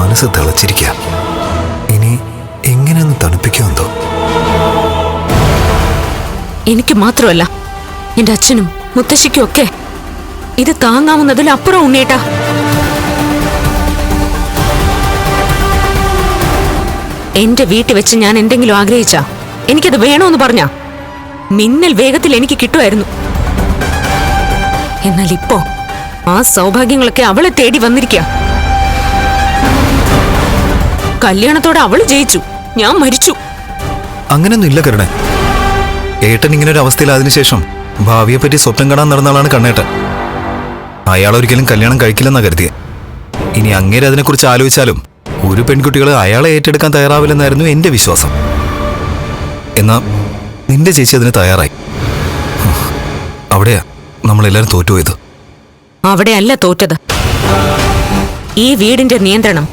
മനസ്സ് തിളച്ചിരിക്കുക ഇനി എങ്ങനെയൊന്ന് തണുപ്പിക്കുമെന്തോ എനിക്ക് മാത്രമല്ല എന്റെ അച്ഛനും മുത്തശ്ശിക്കും ഒക്കെ. ഇത് താങ്ങാവുന്നതിലപ്പുറം ഉണ്ണേട്ടാ എന്റെ വീട്ടിൽ വെച്ച് ഞാൻ എന്തെങ്കിലും ആഗ്രഹിച്ച എനിക്കത് വേണോന്ന് പറഞ്ഞ മിന്നൽ വേഗത്തിൽ എനിക്ക് കിട്ടുമായിരുന്നു. എന്നാൽ ഇപ്പോ ആ സൗഭാഗ്യങ്ങളൊക്കെ അവളെ തേടി വന്നിരിക്കുക കല്യാണത്തോടെ അവൾ ജയിച്ചു. ഞാൻ മരിച്ചു. അങ്ങനെയൊന്നും ഇല്ല കരുണേ. ഏട്ടൻ ഇങ്ങനെ ഒരു അവസ്ഥയിലായതിനു ശേഷം ഭാവിയെപ്പറ്റി സ്വപ്നം കാണാൻ നടന്ന ആളാണ് കണ്ണേട്ടൻ. അയാൾ ഒരിക്കലും കല്യാണം കഴിക്കില്ലെന്നാ കരുതിയെ. ഇനി അങ്ങേരെ അതിനെക്കുറിച്ച് ആലോചിച്ചാലും ഒരു പെൺകുട്ടികൾ അയാളെ ഏറ്റെടുക്കാൻ തയ്യാറാവില്ലെന്നായിരുന്നു എന്റെ വിശ്വാസം. എന്നാ നിന്റെ ചേച്ചി അതിന് തയ്യാറായി. അവിടെയാ നമ്മളെല്ലാരും തോറ്റുപോയത്. അവിടെയല്ല തോറ്റത്. ഈ വീടിന്റെ നിയന്ത്രണം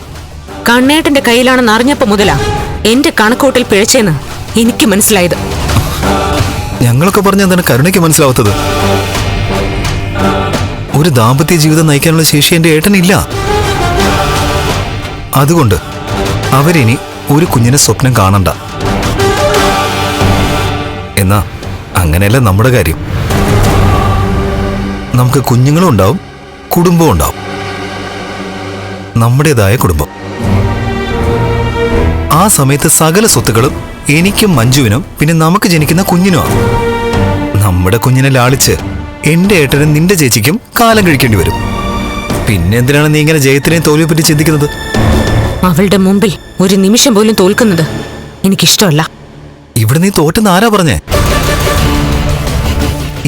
കണ്ണേട്ടന്റെ കയ്യിലാണെന്ന് അറിഞ്ഞപ്പോ മുതലാ എന്റെ കണക്കൂട്ടിൽ പിഴച്ചെന്ന് എനിക്ക് മനസ്സിലായത്. ഞങ്ങളൊക്കെ പറഞ്ഞ എന്താണ് കരുണയ്ക്ക് മനസ്സിലാവാത്തത്? ഒരു ദാമ്പത്യ ജീവിതം നയിക്കാനുള്ള ശേഷി എന്റെ ഏട്ടനില്ല. അതുകൊണ്ട് അവരിനി ഒരു കുഞ്ഞിനെ സ്വപ്നം കാണണ്ട. എന്നാ അങ്ങനെയല്ല നമ്മുടെ കാര്യം. നമുക്ക് കുഞ്ഞുങ്ങളും ഉണ്ടാവും കുടുംബവും ഉണ്ടാവും. നമ്മുടേതായ കുടുംബം. ആ സമയത്ത് സകല സ്വത്തുക്കളും എനിക്കും മഞ്ജുവിനും പിന്നെ നമുക്ക് ജനിക്കുന്ന കുഞ്ഞിനുമാണ് നമ്മുടെ കുഞ്ഞിനെ ലാളിച്ച് എന്റെ ഏട്ടനും നിന്റെ ചേച്ചിക്കും കാലം കഴിക്കേണ്ടി വരും. പിന്നെ എന്തിനാണ് നീ ഇങ്ങനെ ജയത്തിനെയും തോൽവിയെ പറ്റി ചിന്തിക്കുന്നത്? അവളുടെ മുമ്പിൽ ഒരു നിമിഷം പോലും തോൽക്കുന്നത് എനിക്കിഷ്ടമല്ല. ഇവിടെ നീ തോറ്റെന്ന് ആരാ പറഞ്ഞേ?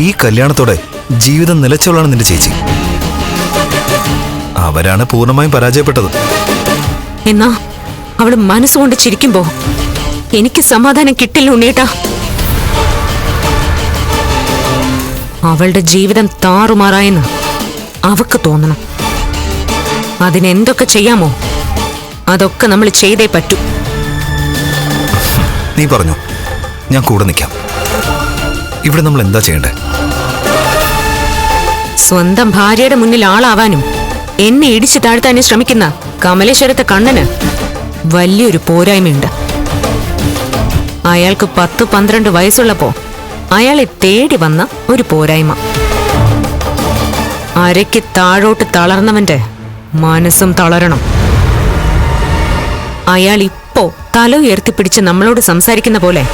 ഈ കല്യാണത്തോടെ ജീവിതം നിലച്ചോളാണ് നിന്റെ ചേച്ചി. അവരാണ് പൂർണമായും പരാജയപ്പെട്ടത്. എന്നാ അവൾ മനസ്സുകൊണ്ട് ചിരിക്കുമ്പോ എനിക്ക് സമാധാനം കിട്ടില്ല ഉണ്ണേട്ടാ അവളുടെ ജീവിതം താറുമാറായെന്ന് അവക്ക് തോന്നണം. അതിനെന്തൊക്കെ ചെയ്യാമോ അതൊക്കെ നമ്മൾ ചെയ്തേ പറ്റൂ. നീ പറഞ്ഞു. ഞാൻ കൂടെ നിൽക്കാം ഇവിടെ നമ്മൾ എന്താ ചെയ്യണ്ടേ? സ്വന്തം ഭാര്യയുടെ മുന്നിൽ ആളാവാനും എന്നെ ഇടിച്ചു താഴ്ത്താനും ശ്രമിക്കുന്ന കമലേശ്വരത്തെ കണ്ണന് വലിയൊരു പോരായ്മയുണ്ട്. അയാൾക്ക് പത്ത് പന്ത്രണ്ട് വയസ്സുള്ളപ്പോ അയാളെ തേടി വന്ന ഒരു പോരായ്മ. അരയ്ക്ക് താഴോട്ട് തളർന്നവന്റെ മനസ്സും തളരണം. അയാൾ ഇപ്പോ തല ഉയർത്തിപ്പിടിച്ച് നമ്മളോട് സംസാരിക്കുന്ന പോലെ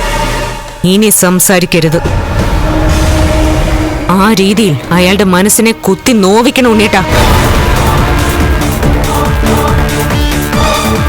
ഇനി സംസാരിക്കരുത്. ആ രീതിയിൽ അയാളുടെ മനസ്സിനെ കുത്തി നോവിക്കണം ഉണ്ണേട്ടാ